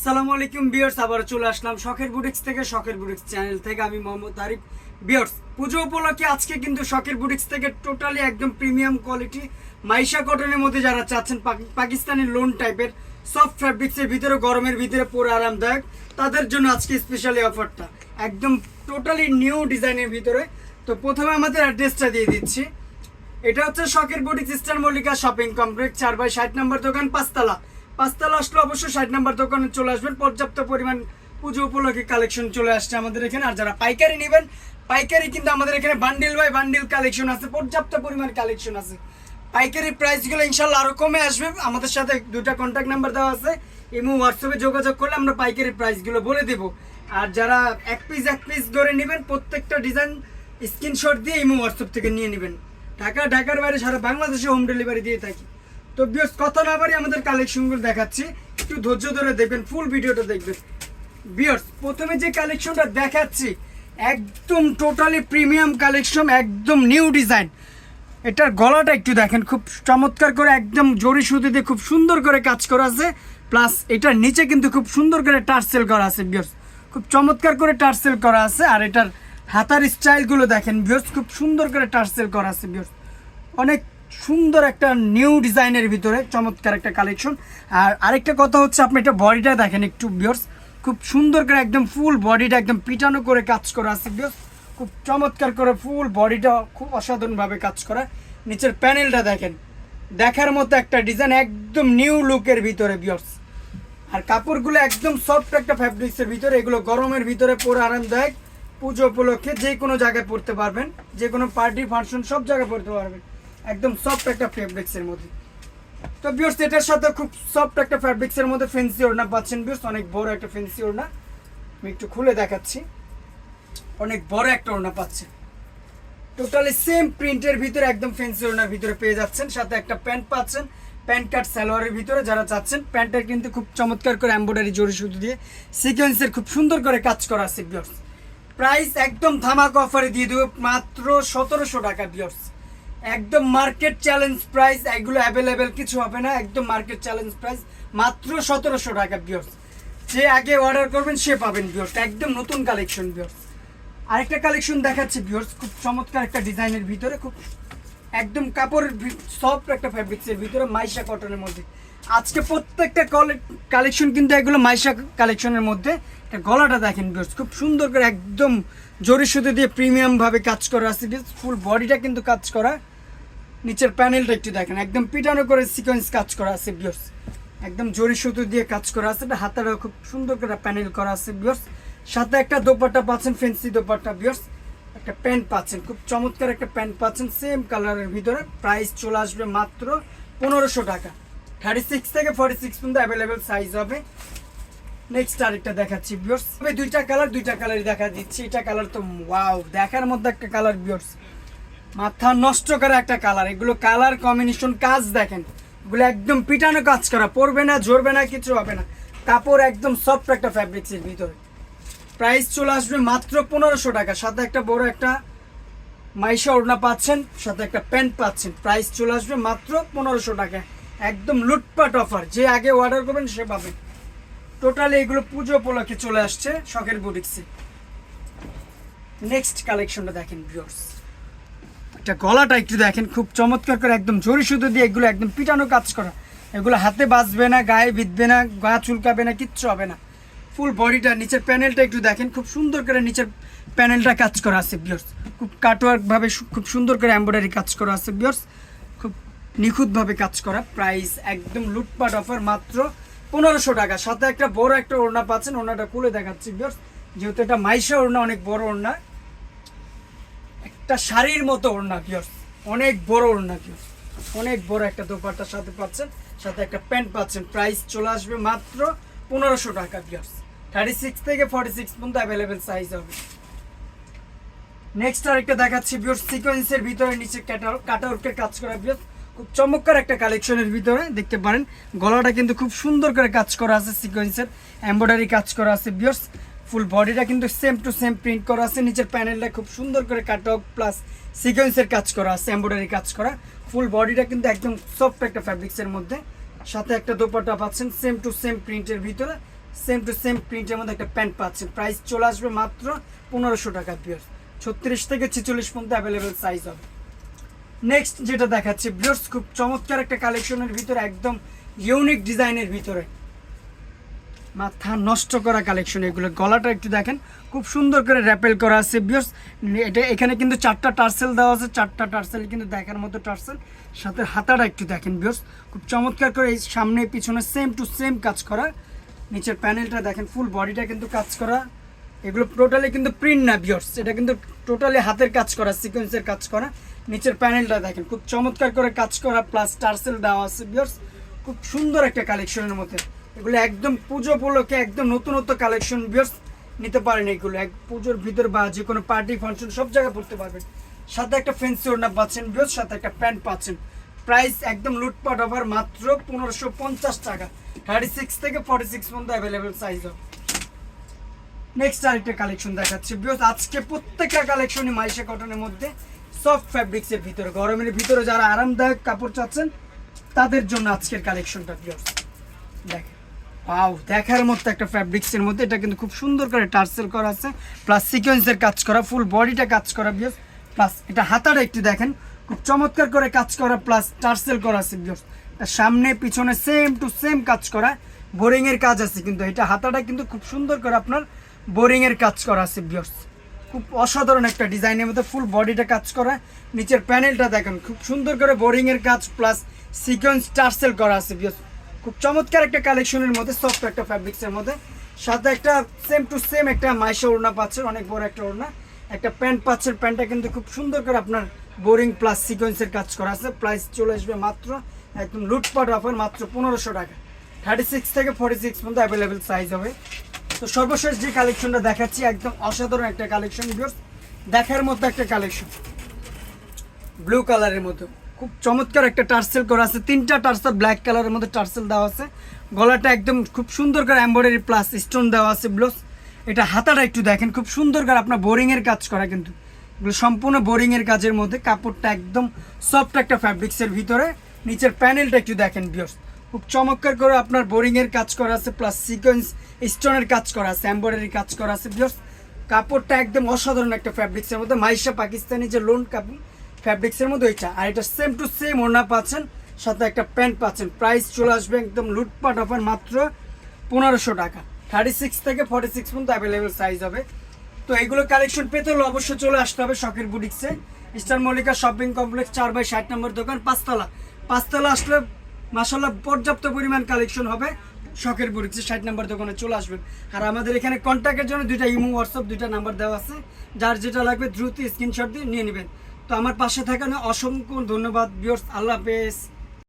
আসসালামু আলাইকুম বিয়ার্স আবার চলে আসলাম শখের বুটিক্স থেকে, শখের বুটিক্স চ্যানেল থেকে। আমি মোহাম্মদ আরিফ বিয়ার্স পুজো উপলক্ষে আজকে কিন্তু শখের বুটিক্স থেকে টোটালি একদম প্রিমিয়াম কোয়ালিটি মাইশা কটনের মধ্যে যারা চাচ্ছেন পাকি- পাকিস্তানি লোন টাইপের সফট ফ্যাব্রিক্সের ভিতরে, গরমের ভিতরে পরে আরামদায়ক, তাদের জন্য আজকে স্পেশালি অফারটা একদম টোটালি নিউ ডিজাইনের ভিতরে। তো প্রথমে আমাদের অ্যাড্রেসটা দিয়ে দিচ্ছি। এটা হচ্ছে শখের boutique sister Mallika shopping complex, চার বাই ষাট নম্বর দোকান, পাঁচতলা। পাঁচতলা আসলে অবশ্যই ষাট নাম্বার দোকানে চলে আসবেন। পর্যাপ্ত পরিমাণ পুজো উপলক্ষে কালেকশন চলে আসছে আমাদের এখানে। আর যারা পাইকারি নেবেন, পাইকারি কিন্তু আমাদের এখানে বান্ডিল বাই বান্ডিল কালেকশন আছে, পর্যাপ্ত পরিমাণ কালেকশন আছে। পাইকারি প্রাইসগুলো ইনশাল্লাহ আরও কমে আসবে। আমাদের সাথে দুটা কন্ট্যাক্ট নাম্বার দেওয়া আছে। এবং হোয়াটসঅ্যাপে যোগাযোগ করলে আমরা পাইকারি প্রাইসগুলো বলে দেবো। আর যারা এক পিস এক পিস ধরে নেবেন, প্রত্যেকটা ডিজাইন স্ক্রিনশট দিয়ে ইমো হোয়াটসঅ্যাপ থেকে নিয়ে নেবেন। ঢাকা, ঢাকার বাইরে সারা বাংলাদেশে হোম ডেলিভারি দিয়ে থাকি। তো বিয়স কথা না বাড়ি আমাদের কালেকশনগুলো দেখাচ্ছি। একটু ধৈর্য ধরে দেখবেন ফুল ভিডিওটা দেখবেন। বিয়স প্রথমে যে কালেকশনটা দেখাচ্ছি, একদম টোটালি প্রিমিয়াম কালেকশন একদম নিউ ডিজাইন এটার গলাটা একটু দেখেন, খুব চমৎকার করে, একদম জরি সুতিতে খুব সুন্দর করে কাজ করা আছে। প্লাস এটার নিচে কিন্তু খুব সুন্দর করে টার্সেল করা আছে বিয়স খুব চমৎকার করে টার্সেল করা আছে, আর এটার হাতার স্টাইলগুলো দেখেন বিয়স খুব সুন্দর করে টার্সেল করা আছে বিয়স অনেক সুন্দর একটা নিউ ডিজাইনের ভিতরে চমৎকার একটা কালেকশন। আর আরেকটা কথা হচ্ছে, আপনি এটা বডিটা দেখেন একটু বিয়র্স খুব সুন্দর করে একদম ফুল বডিটা একদম পিটানো করে কাজ করা আছে বিয়র্স খুব চমৎকার করে ফুল বডিটা খুব অসাধারণভাবে কাজ করা। নিচের প্যানেলটা দেখেন। দেখার মতো একটা ডিজাইন একদম নিউ লুকের ভিতরে বিয়র্স আর কাপড়গুলো একদম সফট একটা ফ্যাব্রিক্সের ভিতরে, এগুলো গরমের ভিতরে পরে আরামদায়ক। পুজো উপলক্ষে যে কোনো জায়গায় পরতে পারবেন। যে কোনো পার্টি ফাংশন সব জায়গায় পরতে পারবেন। একদম সফট একটা ফ্যাব্রিক্সের মধ্যে। তো বিয়র্স এটার সাথে খুব সফট একটা ফ্যাব্রিক্সের মধ্যে ফেন্সি ওড়না পাচ্ছেন বিয়র্স অনেক বড় একটা ফেন্সি ওড়না। আমি একটু খুলে দেখাচ্ছি। অনেক বড় একটা ওড়না পাচ্ছেন। টোটালি সেম প্রিন্টের ভিতরে, একদম ফেন্সি ওড়নার ভিতরে পেয়ে যাচ্ছেন। সাথে একটা প্যান্ট পাচ্ছেন। প্যান্ট কাট সালোয়ারের ভিতরে যারা চাচ্ছেন প্যান্টের কিন্তু খুব চমৎকার করে এম্ব্রয়ডারি জড়ি সুতো দিয়ে সিকোয়েন্সের খুব সুন্দর করে কাজ করা আছে বিয়র্স প্রাইস একদম ধামাক অফারে দিয়ে দেবো, মাত্র সতেরোশো টাকা বিয়র্স একদম মার্কেট চ্যালেঞ্জ প্রাইস এগুলো অ্যাভেলেবেল কিছু হবে না, একদম মার্কেট চ্যালেঞ্জ প্রাইস মাত্র সতেরোশো টাকা বিয়র্স যে আগে অর্ডার করবেন, সে পাবেন বিয়র্স একদম নতুন কালেকশন বিয়র্স আরেকটা কালেকশন দেখাচ্ছি ভিউয়ার্স খুব চমৎকার একটা ডিজাইনের ভিতরে, খুব একদম কাপড়ের সফট একটা ফ্যাব্রিক্সের ভিতরে, মাইশা কটনের মধ্যে। আজকে প্রত্যেকটা কালেকশন কিন্তু এগুলো মাইশা কালেকশনের মধ্যে। এটা গলাটা দেখেন ভিউয়ার্স খুব সুন্দর করে একদম জরি সুতো দিয়ে প্রিমিয়াম ভাবে কাজ করা আছে ফুল বডিটা কিন্তু কাজ করা। নিচের প্যানেলটা একটু দেখেন, একদম পিটানো করে সিকোয়েন্স কাজ করা আছে ভিউয়ার্স একদম জরি সুতো দিয়ে কাজ করা আছে, এটা হাতাটা খুব সুন্দর করে প্যানেল করা আছে ভিউয়ার্স সাথে একটা দোপাট্টা পাচ্ছেন ফেন্সি দোপাট্টা ভিউয়ার্স একটা প্যান্ট পাচ্ছেন, খুব চমৎকার একটা প্যান্ট পাচ্ছেন সেম কালারের ভিতরে। প্রাইস চলে আসবে মাত্র পনেরোশো টাকা। থার্টি সিক্স থেকে ফর্টি সিক্স পর্যন্ত অ্যাভেলেবেল সাইজ হবে। নেক্সট আরেকটা দেখাচ্ছি তবে দুইটা কালার দুইটা কালারই দেখা দিচ্ছি। এটা কালার তো ওয়াও দেখার মধ্যে একটা কালার ভিউয়ার্স মাথা নষ্ট করা একটা কালার এগুলো কালার কম্বিনেশন কাজ দেখেন। এগুলো একদম পিটানো কাজ করা। পরবে না, ঝরবে না, কিছু হবে না। কাপড় একদম সফট একটা ফ্যাব্রিক্সের ভিতরে। প্রাইস চলে আসবে মাত্র পনেরোশো টাকা। সাথে একটা বড় একটা মাইশা ওড়না পাচ্ছেন, সাথে একটা প্যান্ট পাচ্ছেন। প্রাইস চলে আসবে মাত্র পনেরোশো টাকা। একদম লুটপাট অফার যে আগে অর্ডার করবেন, সে পাবেন। টোটালি এগুলো পুজো উপলক্ষে চলে আসছে শখের বুটিক্সে নেক্সট কালেকশনটা দেখেন ভিউয়ার্স একটা গলাটা একটু দেখেন, খুব চমৎকার করে একদম জরি সুতো দিয়ে এগুলো একদম পিটানো কাজ করা। এগুলো হাতে বাজবে না, গায়ে বিঁধবে না, গা চুলকাবে না, কিচ্ছু হবে না। ফুল বডিটা নিচের প্যানেলটা একটু দেখেন, খুব সুন্দর করে নিচের প্যানেলটা কাজ করা আছে বিয়র্স খুব কাটওয়ার্ক ভাবে সু- খুব সুন্দর করে এমব্রয়ডারি কাজ করা আছে বিয়র্স খুব নিখুঁতভাবে কাজ করা প্রাইস একদম লুটপাট অফার মাত্র পনেরোশো টাকা। সাথে একটা বড় একটা ওড়না পাচ্ছেন, ওড়নাটা খুলে দেখাচ্ছি বিয়র্স যেহেতু এটা মাইশা ওড়না, অনেক বড় ওড়না একটা শাড়ির মতো ওড়না পিওর অনেক বড় ওড়না পিওর অনেক বড় একটা দোপাট্টার সাথে পাচ্ছেন, সাথে একটা প্যান্ট পাচ্ছেন। প্রাইস চলে আসবে মাত্র পনেরোশো টাকা পিওর্স থার্টি সিক্স থেকে ফর্টি সিক্স পর্যন্ত অ্যাভেলেবেল সাইজ হবে। নেক্সট আরেকটা দেখাচ্ছি পিওর সিকোয়েন্সের ভিতরে নিচে কাটাউটকে কাজ করা পিওর খুব চমৎকার একটা কালেকশনের ভিতরে দেখতে পারেন। গলাটা কিন্তু খুব সুন্দর করে কাজ করা আছে সিকোয়েন্সের এমব্রয়ডারি কাজ করা আছে বিয়র্স ফুল বডিটা কিন্তু সেম টু সেম প্রিন্ট করা আছে। নিচের প্যানেলটা খুব সুন্দর করে কাটক প্লাস সিকোয়েন্সের কাজ করা আছে এমব্রয়ডারি কাজ করা। ফুল বডিটা কিন্তু একদম সফট একটা ফ্যাব্রিক্সের মধ্যে। সাথে একটা দোপাটা পাচ্ছেন সেম টু সেম প্রিন্টের ভিতরে। সেম টু সেম প্রিন্টের মধ্যে একটা প্যান্ট পাচ্ছেন। প্রাইস চলে আসবে মাত্র পনেরোশো টাকা পিওর ছত্রিশ থেকে ছেচল্লিশ পর্যন্ত অ্যাভেলেবেল সাইজ হবে। নেক্সট যেটা দেখাচ্ছে বিয়ার্স খুব চমৎকার একটা কালেকশনের ভিতরে, একদম ইউনিক ডিজাইনের ভিতরে। মাথা নষ্ট করা কালেকশন এগুলো গলাটা একটু দেখেন, খুব সুন্দর করে র্যাপেল করা আছে বিয়ার্স এটা এখানে কিন্তু চারটা টার্সেল দেওয়া আছে, চারটা টার্সেল কিন্তু দেখার মতো টার্সেল, সাথে হাতাটা একটু দেখেন বিয়ার্স খুব চমৎকার করে এই সামনে, পিছনে সেম টু সেম কাজ করা, নিচের প্যানেলটা দেখেন ফুল বডিটা কিন্তু কাজ করা, এগুলো টোটালি কিন্তু প্রিন্ট না বিয়ার্স এটা কিন্তু টোটালি হাতের কাজ করা সিকোয়েন্সের কাজ করা, নিচের প্যানেলটা দেখেন, খুব চমৎকার করে কাজ করা প্লাস টার্সেল দেওয়া আছে বিয়ার্স খুব সুন্দর একটা কালেকশনের মধ্যে। এগুলো একদম পুজো উপলক্ষে একদম নতুনত্ব কালেকশন বিয়ার্স নিতে পারেন এগুলো। এক পুজোর ভিতর বা যে কোনো পার্টি ফাংশন সব জায়গায় পড়তে পারবেন। সাথে একটা ফেন্সি ওড়না পাচ্ছেন বিয়ার্স সাথে একটা প্যান্ট পাচ্ছেন। প্রাইস একদম লুটপাট ওভার মাত্র পনেরোশো পঞ্চাশ টাকা। থার্টি সিক্স থেকে ফর্টি সিক্স পর্যন্ত অ্যাভেলেবেল সাইজ হবে নেক্সট আরেকটা কালেকশন দেখাচ্ছি বিকজ আজকে প্রত্যেকটা কালেকশনই মাইশা কটনের মধ্যে সফট ফ্যাব্রিক্সের ভিতরে, গরমের ভিতরে যারা আরামদায়ক কাপড় চাচ্ছেন, তাদের জন্য আজকের কালেকশনটা বিকজ দেখেন। পাও দেখার মতো একটা ফ্যাব্রিক্সের মধ্যে। এটা কিন্তু খুব সুন্দর করে টার্সেল করা আছে। প্লাস সিকোয়েন্সের কাজ করা ফুল বডিটা কাজ করা বিকজ প্লাস এটা হাতাটা একটু দেখেন, খুব চমৎকার করে কাজ করা প্লাস টার্সেল করা আছে বিকজ সামনে, পিছনে সেম টু সেম কাজ করা। বোরিং এর কাজ আছে কিন্তু, এটা হাতাটা কিন্তু খুব সুন্দর করে আপনার বোরিং এর কাজ করা আছে বিয়র্স খুব অসাধারণ একটা ডিজাইনের মধ্যে ফুল বডিটা কাজ করা। নিচের প্যানেলটা দেখেন, খুব সুন্দর করে বোরিং এর কাজ প্লাস সিকোয়েন্স টার্সেল করা আছে বিয়র্স খুব চমৎকার একটা কালেকশনের মধ্যে সফট একটা ফ্যাব্রিক্সের মধ্যে। সাথে একটা সেম টু সেম একটা মাইশা ওড়না পাচ্ছেন, অনেক বড় একটা ওড়না। একটা প্যান্ট পাচ্ছেন, প্যান্টটা কিন্তু খুব সুন্দর করে আপনার বোরিং প্লাস সিকোয়েন্সের কাজ করা আছে। প্রাইস চলে আসবে মাত্র একদম লুটপাট অফার মাত্র পনেরোশো টাকা। থার্টি সিক্স থেকে ফর্টি সিক্স পর্যন্ত অ্যাভেলেবেল সাইজ হবে। তো সর্বশেষ যে কালেকশনটা দেখাচ্ছি, একদম অসাধারণ একটা কালেকশন দেখার মতো একটা কালেকশন। ব্লু কালারের মতো খুব চমৎকার একটা টার্সেল করা আছে। তিনটা টার্সেল ব্ল্যাক কালারের মধ্যে টার্সেল দেওয়া আছে। গলাটা একদম খুব সুন্দর করে এম্ব্রয়ডারি প্লাস স্টোন দেওয়া আছে ব্লাউজ এটা হাতাটা একটু দেখেন, খুব সুন্দর করে আপনার বোরিংয়ের কাজ করা কিন্তু। সম্পূর্ণ বোরিংয়ের কাজের মধ্যে কাপড়টা একদম সফট একটা ফ্যাব্রিক্সের ভিতরে। নিচের প্যানেলটা একটু দেখেন বিয়স খুব চমৎকার করে আপনার বোরিংয়ের কাজ করা আছে প্লাস সিকোয়েন্স স্টোনের কাজ করা আছে এম্ব্রয়ডারি কাজ করা আছে বিয়স কাপড়টা একদম অসাধারণ একটা ফ্যাব্রিক্সের মধ্যে। মাইশা পাকিস্তানি যে লোন কাপড় ফ্যাব্রিক্সের মধ্যে ওইটা। আর এটা সেম টু সেম ওড়না পাচ্ছেন, সাথে একটা প্যান্ট পাচ্ছেন। প্রাইস চলে আসবে একদম লুটপাট অফার মাত্র পনেরোশো টাকা। থার্টি সিক্স থেকে ফর্টি সিক্স পর্যন্ত অ্যাভেলেবেল সাইজ হবে। তো এইগুলো কালেকশন পেতে হলে অবশ্যই চলে আসতে হবে শখের বুটিক্সে স্টার মল্লিকা শপিং কমপ্লেক্স চার বাই ষাট নম্বর দোকান, পাঁচতলা। পাঁচতলা আসলে মাসাল্লাহ পর্যাপ্ত পরিমাণ কালেকশন হবে শখের বুটিক্সে ষাট নম্বর দোকানে চলে আসবেন। আর আমাদের এখানে কন্ট্যাক্টের জন্য দুইটা ইমো হোয়াটসঅ্যাপ দুইটা নাম্বার দেওয়া আছে। যার যেটা লাগবে দ্রুত স্ক্রিনশট দিয়ে নিয়ে নেবেন। তো আমার পাশে থাকানো অসংখ্য ধন্যবাদ বিয়র্স আল্লাহ হাফেজ।